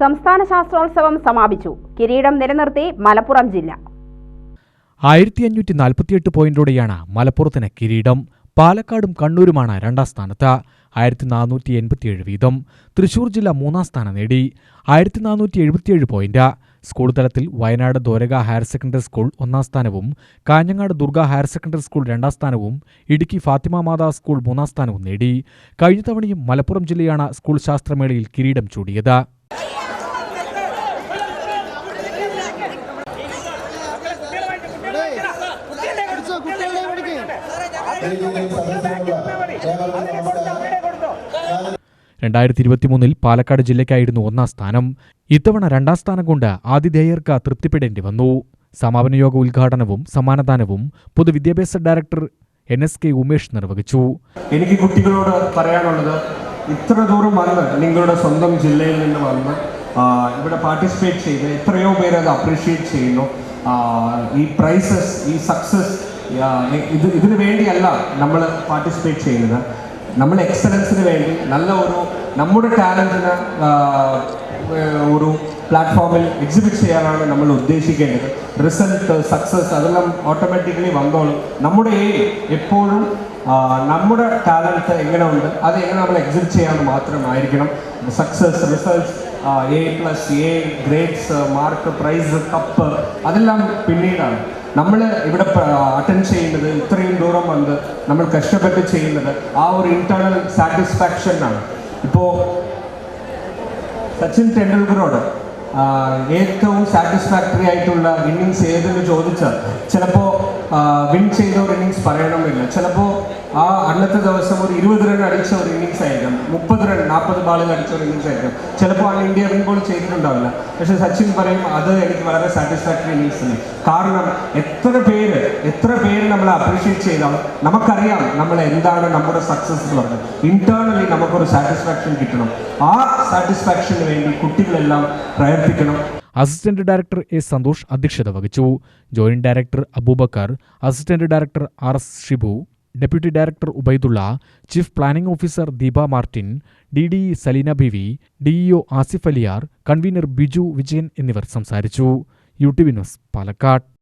സംസ്ഥാന ശാസ്ത്രോത്സവം സമാപിച്ചു. കിരീടം നിലനിർത്തി മലപ്പുറം ജില്ല. ആയിരത്തി അഞ്ഞൂറ്റി നാൽപ്പത്തിയെട്ട് പോയിന്റോടെയാണ് മലപ്പുറത്തിന് കിരീടം. പാലക്കാടും കണ്ണൂരുമാണ് രണ്ടാം സ്ഥാനത്ത്. ആയിരത്തി നാനൂറ്റി എൺപത്തിയേഴ് വീതം. തൃശൂർ ജില്ല മൂന്നാം സ്ഥാനം നേടി. ആയിരത്തി നാനൂറ്റി എഴുപത്തിയേഴ് പോയിന്റ്. സ്കൂൾ തലത്തിൽ വയനാട് ദോരക ഹയർ സെക്കൻഡറി സ്കൂൾ ഒന്നാം സ്ഥാനവും Kanhangad Durga higher secondary school രണ്ടാം സ്ഥാനവും ഇടുക്കി ഫാത്തിമ മാതാ സ്കൂൾ മൂന്നാം സ്ഥാനവും നേടി. കഴിഞ്ഞ തവണയും മലപ്പുറം ജില്ലയാണ് സ്കൂൾ ശാസ്ത്രമേളയിൽ കിരീടം ചൂടിയത്. രണ്ടായിരത്തി ഇരുപത്തിമൂന്നിൽ പാലക്കാട് ജില്ലയ്ക്കായിരുന്നു ഒന്നാം സ്ഥാനം. ഇത്തവണ രണ്ടാം സ്ഥാനം കൊണ്ട് ആതിഥേയർക്ക് തൃപ്തിപ്പെടേണ്ടി വന്നു. സമാപന യോഗ ഉദ്ഘാടനവും സമ്മാനദാനവും പൊതുവിദ്യാഭ്യാസ director N S K Umesh നിർവഹിച്ചു. എനിക്ക് കുട്ടികളോട് പറയാനുള്ളത് ഇത്ര ദൂരം വന്ന് നിങ്ങളുടെ സ്വന്തം ജില്ലയിൽ നിന്ന് വന്ന് ഇവിടെ പാർട്ടിസിപ്പേറ്റ് ചെയ്ത് എത്രയോ പേര് അത് അപ്രീഷിയേറ്റ് ചെയ്യുന്നു ഈ പ്രൈസസ് ഈ സക്സസ് ഇത് ഇതിനു വേണ്ടിയല്ല നമ്മൾ പാർട്ടിസിപ്പേറ്റ് ചെയ്യുന്നത്. നമ്മൾ എക്സലൻസിന് വേണ്ടി നല്ല ഒരു നമ്മുടെ ടാലന്റിന് ഒരു പ്ലാറ്റ്ഫോമിൽ എക്സിബിറ്റ് ചെയ്യാനാണ് നമ്മൾ ഉദ്ദേശിക്കേണ്ടത്. റിസൾട്ട് സക്സസ് അതെല്ലാം ഓട്ടോമാറ്റിക്കലി വന്നോളും. നമ്മുടെ എയിം എപ്പോഴും നമ്മുടെ ടാലന്റ് എങ്ങനെ ഉണ്ട് അത് എങ്ങനെ നമ്മൾ എക്സിബിറ്റ് ചെയ്യാമെന്ന് മാത്രമായിരിക്കണം. Success results A plus A grades mark prize cup അതെല്ലാം പിന്നീടാണ്. നമ്മൾ ഇവിടെ അറ്റൻഡ് ചെയ്യുന്നത് ഇത്രയും ദൂരം വന്ന് നമ്മൾ കഷ്ടപ്പെട്ട് ചെയ്യുന്നത് ആ ഒരു ഇന്റേണൽ സാറ്റിസ്ഫാക്ഷൻ ആണ്. ഇപ്പോൾ സച്ചിൻ ടെണ്ടുൽക്കറോട് ഏറ്റവും സാറ്റിസ്ഫാക്ടറി ആയിട്ടുള്ള ഇന്നിങ്സ് ഏതെന്ന് ചോദിച്ചാൽ ചിലപ്പോൾ വിൻ ചെയ്ത ഒരു ഇന്നിങ്സ് പറയണമെന്നില്ല. ചിലപ്പോൾ ആ അന്നത്തെ ദിവസം ഒരു ഇരുപത് റൺ അടിച്ച ഒരു ഇന്നിങ്സ് ആയിരിക്കും. മുപ്പത് റൺ നാൽപ്പത് ബാളുകൾ അടിച്ച ഒരു ഇന്നിങ്സ് ആയിരിക്കും. ചിലപ്പോൾ അന്ന് ഇന്ത്യ വിൻ ബോൾ ചെയ്തിട്ടുണ്ടാവില്ല. പക്ഷെ സച്ചിൻ പറയും അത് എനിക്ക് വളരെ സാറ്റിസ്ഫാക്ടറി ഇന്നിങ്സ് തന്നെ കാരണം എത്ര പേര് എത്ര പേര് നമ്മൾ അപ്രീഷിയേറ്റ് ചെയ്താൽ നമുക്കറിയാം നമ്മൾ എന്താണ് നമ്മുടെ സക്സസ് എന്ന് പറഞ്ഞത്. ഇന്റേണലി നമുക്കൊരു സാറ്റിസ്ഫാക്ഷൻ കിട്ടണം. ആ സാറ്റിസ്ഫാക്ഷന് വേണ്ടി കുട്ടികളെല്ലാം പ്രയത്നിക്കണം അസിസ്റ്റന്റ് ഡയറക്ടർ എ സന്തോഷ് അധ്യക്ഷത വഹിച്ചു. Joint director Abubakar assistant director R S Shibu deputy director Ubaidulla chief planning officer Deepa Martin D D Saleena Beevi DEO Asif Aliyar convener Biju Vijayan എന്നിവർ സംസാരിച്ചു. U T V news Palakkad.